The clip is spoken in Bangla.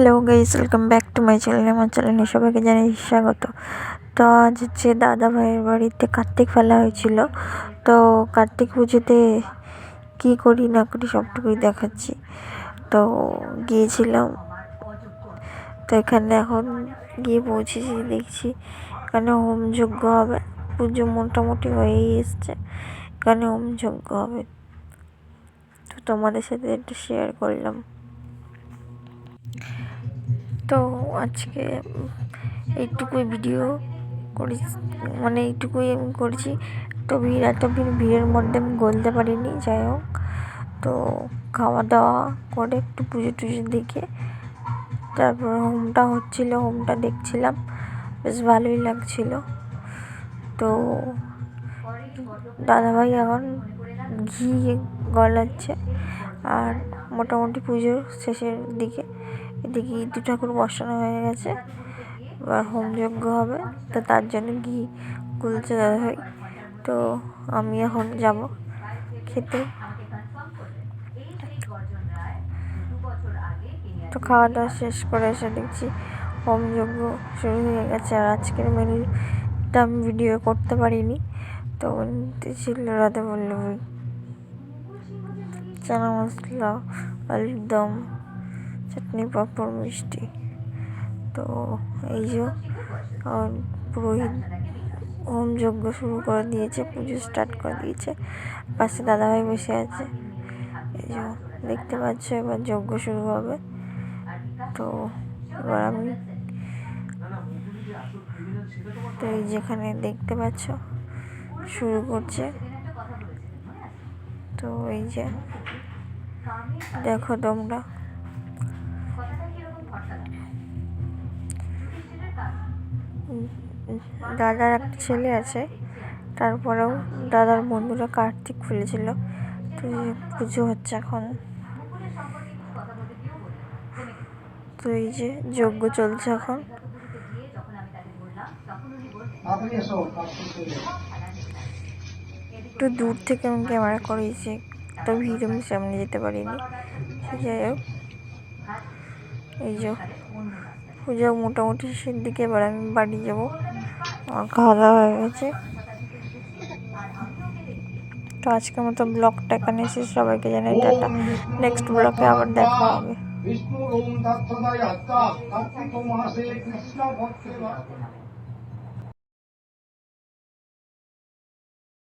Hello guys welcome back to my channel আমার চ্যানেলে সবাইকে জানাই স্বাগত। তো আজ হচ্ছে দাদা ভাইয়ের বাড়িতে কার্তিক ফেলা হয়েছিল। তো কার্তিক পুজোতে কী করি না করি সবটুকুই দেখাচ্ছি। তো গিয়েছিলাম। তো এখানে এখন গিয়ে পৌঁছেছি, দেখছি এখানে হোম যজ্ঞ হবে। পুজো মোটামুটি হয়েই এসছে, এখানে হোম যজ্ঞ হবে। তো তোমাদের সাথে একটু শেয়ার করলাম। তো আজকে এইটুকুই ভিডিও করি মানে এইটুকুই আমি করেছি। তো ভিড় এত ভিড় ভিড়ের মধ্যে আমি গলতে পারিনি, যাই হোক। তো খাওয়া দাওয়া করে একটু পুজো টুজো দেখে তারপর হোমটা হচ্ছিল, হোমটা দেখছিলাম। বেশ ভালোই লাগছিল। তো দাদাভাই এখন ঘি গলাচ্ছে, আর মোটামুটি পুজোর শেষের দিকে এদিকে দু ঠাকুর বসানো হয়ে গেছে। এবার হোমযজ্ঞ হবে, তো তার জন্য ঘি গুলছে দেওয়া হয় তো আমি এখন যাব খেতে। তো খাওয়া দাওয়া শেষ করে এসে দেখছি হোমযজ্ঞ শুরু হয়ে গেছে। আর আজকের মেনুটা আমি ভিডিও করতে পারিনি, তো ছিল রাধা বল্লভী চানা মশলা আলুর দম চাটনি পাঁপড় মিষ্টি। তো এই যে পুরোহিত হোম যজ্ঞ শুরু করে দিয়েছে, পুজো স্টার্ট করে দিয়েছে। পাশে দাদাভাই বসে আছে। এই যে, দেখতে পাচ্ছ, এবার যজ্ঞ শুরু হবে। তো এবার আমি তো এই যেখানে দেখতে পাচ্ছ, শুরু করছে। তো এই যে, দেখো তোমরা। দাদার একটা ছেলে আছে। তারপরেও দাদার বন্ধুরা কার্তিক খুলেছিল। তো পুজো হচ্ছে এখন। তো এই যে যজ্ঞ চলছে এখন। একটু দূর থেকে আমি ক্যামেরা করেছি। তো ভিড় আমি সামনে যেতে পারিনি। যাই হোক। এই যে পুজো মোটামুটি শেষের দিকে, এবার আমি বাড়ি যাব। খাওয়া হয়ে গেছে। তো আজকের মতো ব্লগটা এখানে এসে সবাইকে জানাই টাটা। নেক্সট ব্লগে আবার দেখা হবে। বিষ্ণু ওম তৎসদায় কার্তিক মাসে কৃষ্ণ ভক্তের